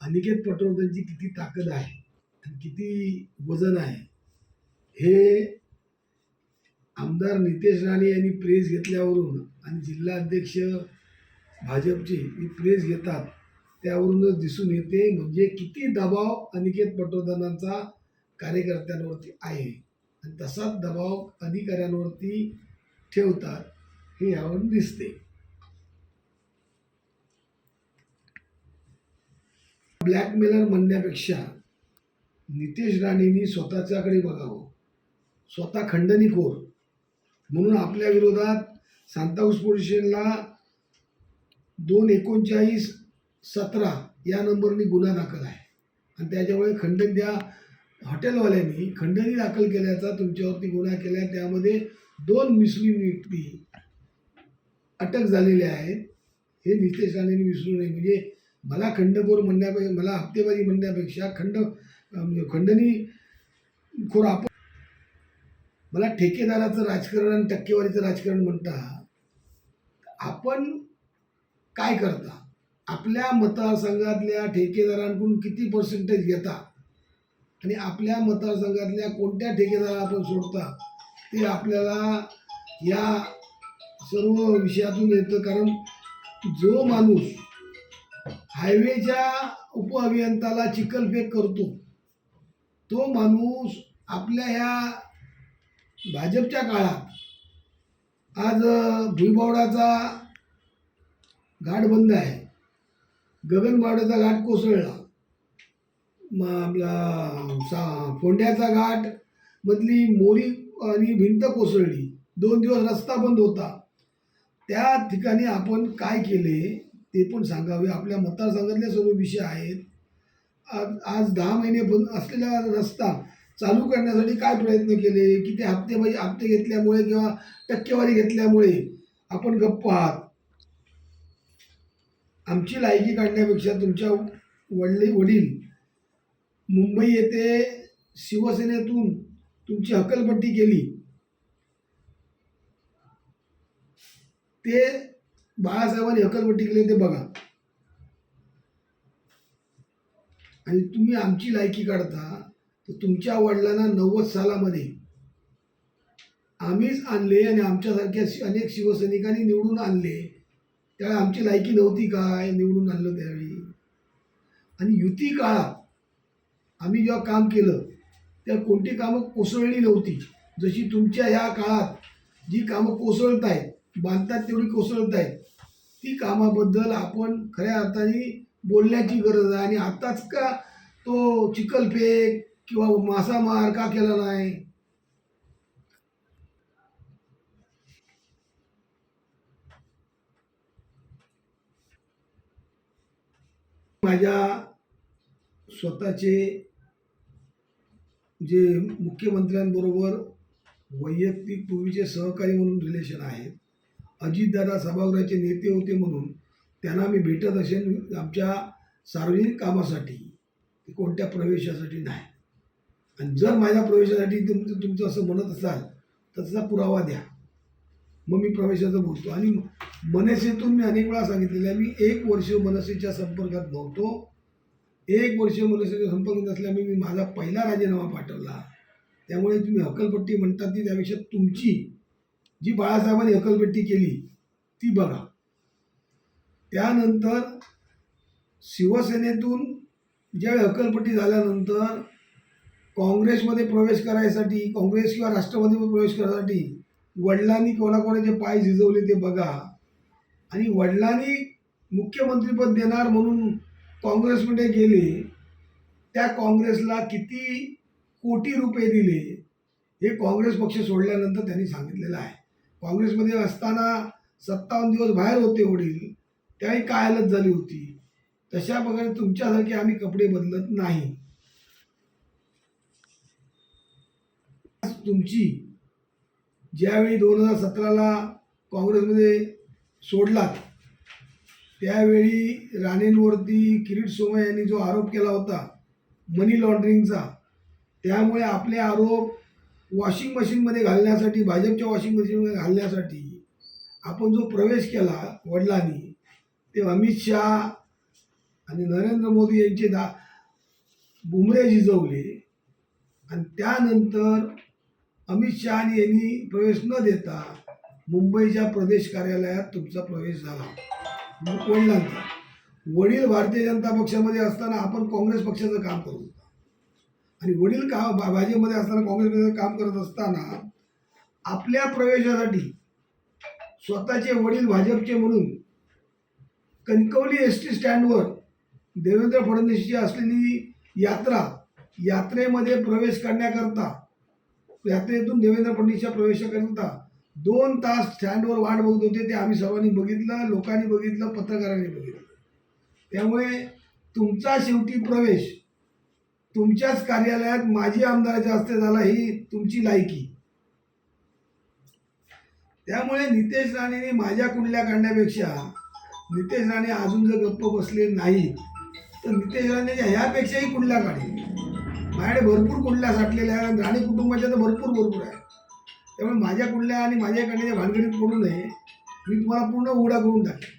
अनिकेत पटवर्धनची किती ताकद आहे आणि किती वजन आहे हे आमदार नितेश राणे यांनी प्रेस घेतल्यावरून आणि जिल्हा अध्यक्ष भाजपची हे प्रेस घेतात त्यावरूनच दिसून येते म्हणजे किती दबाव अनिकेत पटवर्धनांचा कार्यकर्त्यांवरती आहे. आणि तसाच दबाव अधिकाऱ्यांवरती ठेवतात हे यावरून दिसते. ब्लॅकमेलर म्हणण्यापेक्षा नितेश राणेंनी स्वतःच्याकडे बघावं. स्वतः खंडणीखोर म्हणून आपल्या विरोधात सांताऊस पोलीस स्टेशनला दोन एकोणचाळीस सतरा या नंबरनी गुन्हा दाखल आहे. आणि त्याच्यामुळे खंडन त्या हॉटेलवाल्यांनी खंडणी दाखल केल्याचा तुमच्यावरती गुन्हा केला. त्यामध्ये दोन मुस्लिम व्यक्ती अटक झालेल्या आहेत. हे नितेश राणेंनी विसरू नये. म्हणजे मला खंडखोर म्हणण्यापेक्षा मला हप्तेबाजी म्हणण्यापेक्षा खंड खंडनी खंडणी खोर आपण मला ठेकेदाराचं राजकारण आणि टक्केवारीचं राजकारण म्हणता आपण काय करता? आपल्या मतदारसंघातल्या ठेकेदारांकडून किती पर्सेंटेज घेता? आणि आपल्या मतदारसंघातल्या कोणत्या ठेकेदाराला आपण सोडता? ते आपल्याला या सर्व विषयातून येतं. कारण जो माणूस हायवेच्या उपअभियंताला चिखलफेक करतो. तो माणूस आपल्या ह्या भाजपच्या काळात आज भुईबावडाचा घाट बंद आहे. गगनबावड्याचा घाट कोसळला. मग आपला सा फोंड्याचा घाट मधली मोरी आणि भिंत कोसळली. दोन दिवस रस्ता बंद होता. त्या ठिकाणी आपण काय केले? ते पण सांगावे. आपल्या मतदारसंघातले सर्व विषय आहेत. आज आज दहा महिने बंद असलेला रस्ता चालू करण्यासाठी काय प्रयत्न केले? किती हप्ते म्हणजे हप्ते घेतल्यामुळे किंवा टक्केवारी घेतल्यामुळे आपण गप्प आहात? आमची लायकी काढण्यापेक्षा तुमच्या वडले वडील मुंबई येथे शिवसेनेतून तुमची हकलपट्टी केली. ते बाळासाहेबांनी हकलपट्टी केली ते बघा. आणि तुम्ही आमची लायकी काढता तर तुमच्या वडिलांना नव्वद सालामध्ये आम्हीच आणले आणि आमच्यासारख्या अनेक शिवसैनिकांनी निवडून आणले. त्यावेळी आमची लायकी नव्हती काय? निवडून आणलं त्यावेळी. आणि युती काळात आम्ही जेव्हा काम केलं तेव्हा कोणती कामं कोसळली नव्हती. जशी तुमच्या ह्या काळात जी कामं कोसळत आहेत बांधतात तेवढी कोसळत आहेत. ती कामाबद्दल आपण खऱ्या अर्थाने बोलण्याची गरज आहे. आणि आत्ताच का तो चिखलफेक किंवा मासामार का केला नाही? माझ्या स्वतःचे जे मुख्यमंत्र्यांबरोबर वैयक्तिक पूर्वीचे सहकारी म्हणून रिलेशन आहेत. अजितदादा सभागृहाचे नेते होते म्हणून त्यांना मी भेटत असेल आमच्या सार्वजनिक कामासाठी कोणत्या प्रवेशासाठी नाही. आणि जर माझ्या प्रवेशासाठी तुमचं तुमचं असं म्हणत असाल तर त्याचा पुरावा द्या. मग मी प्रवेशाचं बोलतो. आणि मनसेतून मी अनेक वेळा सांगितलेलं आहे मी एक वर्ष मनसेच्या संपर्कात नव्हतो. एक वर्ष मनसेच्या संपर्कात असल्यामुळे मी माझा पहिला राजीनामा पाठवला. त्यामुळे तुम्ही हकलपट्टी म्हणतात ती त्यापेक्षा तुमची. जी बाळासाहेबांनी हकलपट्टी केली ती बघा. त्यानंतर शिवसेनेतून ज्यावेळी हकलपट्टी झाल्यानंतर काँग्रेसमध्ये प्रवेश करायसाठी काँग्रेस किंवा राष्ट्रवादीमध्ये प्रवेश करायसाठी वडिलांनी कोणाकोणाचे पाय झिजवले ते बघा. आणि वडिलांनी मुख्यमंत्रीपद देणार म्हणून काँग्रेसमध्ये गेले त्या काँग्रेसला किती कोटी रुपये दिले हे काँग्रेस पक्ष सोडल्यानंतर त्यांनी सांगितलेलं आहे. काँग्रेसमध्ये असताना सत्तावन्न दिवस बाहेर होते वडील त्यावेळी काय हालत झाली होती. तशा प्रकारे तुमच्यासारखे आम्ही कपडे बदलत नाही. तुमची ज्यावेळी दोन हजार सतराला काँग्रेसमध्ये सोडलात त्यावेळी राणेंवरती किरीट सोमय यांनी जो आरोप केला होता मनी लॉन्ड्रिंगचा त्यामुळे आपले आरोप वॉशिंग मशीनमध्ये घालण्यासाठी भाजपच्या वॉशिंग मशीनमध्ये घालण्यासाठी आपण जो प्रवेश केला वडिलांनी ते अमित शहा आणि नरेंद्र मोदी यांचे दा बुमरे झिजवले. आणि त्यानंतर अमित शहा यांनी प्रवेश न देता मुंबईच्या प्रदेश कार्यालयात तुमचा प्रवेश झाला. वडिलांचा. वडील भारतीय जनता पक्षामध्ये असताना आपण काँग्रेस पक्षाचं काम करू. आणि वडील का भा- भाजपमध्ये असताना काँग्रेसमध्ये काम करत असताना आपल्या प्रवेशासाठी स्वतःचे वडील भाजपचे म्हणून कणकवली एस टी स्टँडवर देवेंद्र फडणवीसची असलेली यात्रा यात्रेमध्ये प्रवेश करण्याकरता यात्रेतून देवेंद्र फडणवीसच्या प्रवेशाकरता दोन तास स्टँडवर वाट बघत होते. ते आम्ही सर्वांनी बघितलं लोकांनी बघितलं पत्रकारांनी बघितलं. त्यामुळे तुमचा शेवटी प्रवेश तुमच्याच कार्यालयात माजी आमदाराच्या हस्ते झाला ही तुमची लायकी. त्यामुळे नितेश राणेने माझ्या कुंडल्या काढण्यापेक्षा नितेश राणे अजून जर गप्प बसले नाही तर नितेश राणेच्या ह्यापेक्षाही कुंडल्या काढेल. माझ्याकडे भरपूर कुंडल्या साठलेल्या आहेत आणि राणे कुटुंबाच्या तर भरपूर भरपूर आहे त्यामुळे माझ्या कुंडल्या आणि माझ्या काढण्याच्या भानगडीत पडू नये मी तुम्हाला पूर्ण उघडा करून टाकेन.